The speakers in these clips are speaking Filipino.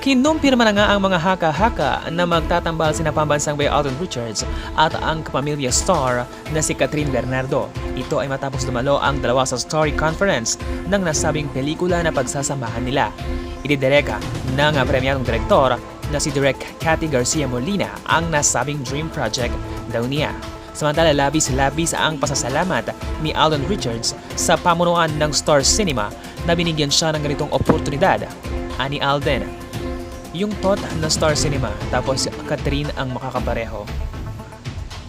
Kinumpirma na nga ang mga haka-haka na magtatambal sina pambansang bay Alden Richards at ang kapamilya star na si Catherine Bernardo. Ito ay matapos dumalo ang dalawa sa story conference ng nasabing pelikula na pagsasamahan nila. Ididireka ng premyadong direktor na si Direk Cathy Garcia Molina ang nasabing dream project daw niya. Samantala labis-labis ang pasasalamat ni Alden Richards sa pamunuan ng Star Cinema na binigyan siya ng ganitong oportunidad. Ani Alden, yung thought na Star Cinema, tapos si Catherine ang makakapareho.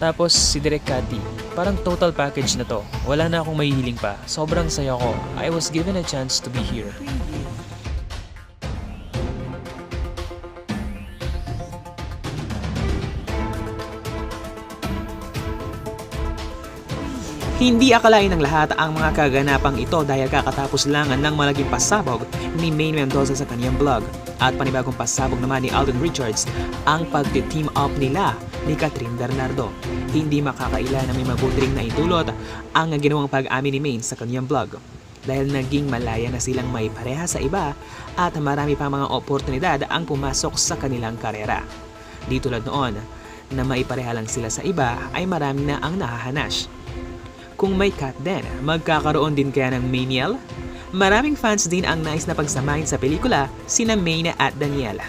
Tapos si Direk Cathy, parang total package na to. Wala na akong mahihiling pa. Sobrang saya ko. I was given a chance to be here. Hindi akalain ng lahat ang mga kaganapang ito dahil kakatapos lang ng malaging pasabog ni Maine Mendoza sa kanyang blog. At panibagong pasabog naman ni Alden Richards ang pagti-team up nila ni Catherine Bernardo. Hindi makakaila na may mabutring na itulot ang ginawang pag-amin ni Maine sa kanyang blog. Dahil naging malaya na silang may pareha sa iba at marami pa mga oportunidad ang pumasok sa kanilang karera. Di tulad noon na maipareha lang sila sa iba ay marami na ang nahahanas. Kung may cut din, magkakaroon din kaya ng Maniel? Maraming fans din ang nais na pagsamahin sa pelikula sina Mayna at Daniela.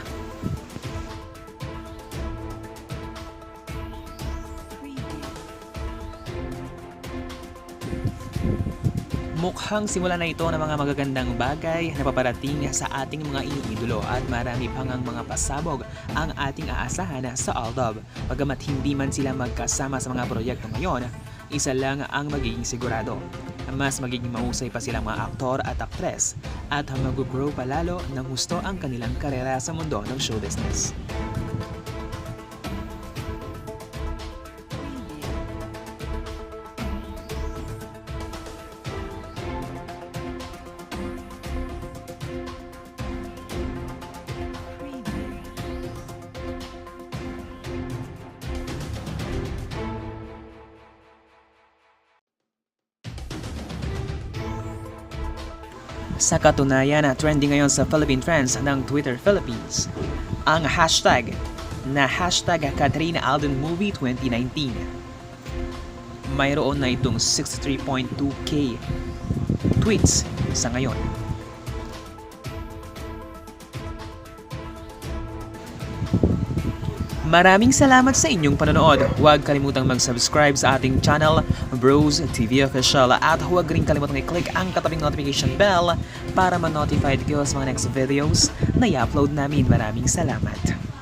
Mukhang simula na ito ng mga magagandang bagay na paparating sa ating mga iniidolo at marami pang ang mga pasabog ang ating aasahan sa Aldab. Pagamat hindi man sila magkasama sa mga proyekto ngayon, isa lang ang magiging sigurado. Mas magiging mahusay pa silang mga aktor at aktres at mag-grow pa lalo ng gusto ang kanilang karera sa mundo ng show business. Sa katunayan, trending ngayon sa Philippine Trends ng Twitter Philippines ang hashtag na hashtag Katrina Alden Movie 2019. Mayroon na itong 63.2k tweets sa ngayon. Maraming salamat sa inyong panonood. Huwag kalimutang mag-subscribe sa ating channel, Bros TV Official. At huwag rin kalimutang i-click ang katabing notification bell para ma-notified kayo sa mga next videos na i-upload namin. Maraming salamat.